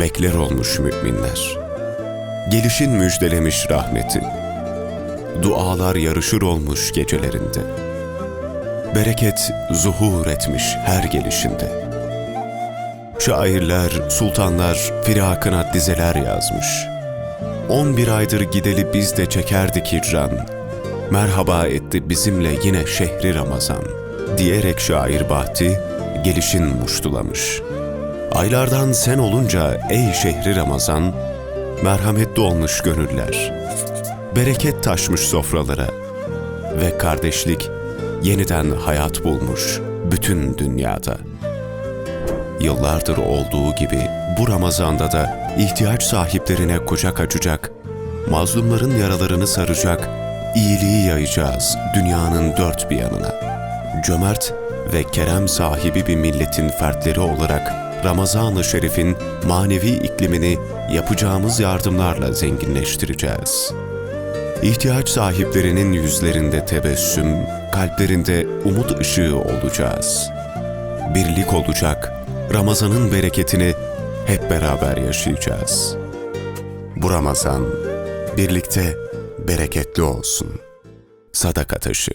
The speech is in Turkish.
bekler olmuş müminler. Gelişin müjdelemiş rahmeti. Dualar yarışır olmuş gecelerinde. Bereket zuhur etmiş her gelişinde. Şairler, sultanlar firakına dizeler yazmış. On bir aydır gideli biz de çekerdik hicran. Merhaba etti bizimle yine şehri Ramazan. Diyerek şair Bahti gelişin muştulamış. Aylardan sen olunca ey şehri Ramazan, merhametli olmuş gönüller. Bereket taşmış sofralara ve kardeşlik yeniden hayat bulmuş bütün dünyada. Yıllardır olduğu gibi bu Ramazan'da da ihtiyaç sahiplerine kucak açacak, mazlumların yaralarını saracak, iyiliği yayacağız dünyanın dört bir yanına. Cömert ve kerem sahibi bir milletin fertleri olarak Ramazan-ı Şerif'in manevi iklimini yapacağımız yardımlarla zenginleştireceğiz. İhtiyaç sahiplerinin yüzlerinde tebessüm, kalplerinde umut ışığı olacağız. Birlik olacak, Ramazan'ın bereketini hep beraber yaşayacağız. Bu Ramazan birlikte bereketli olsun. Sadaka taşı.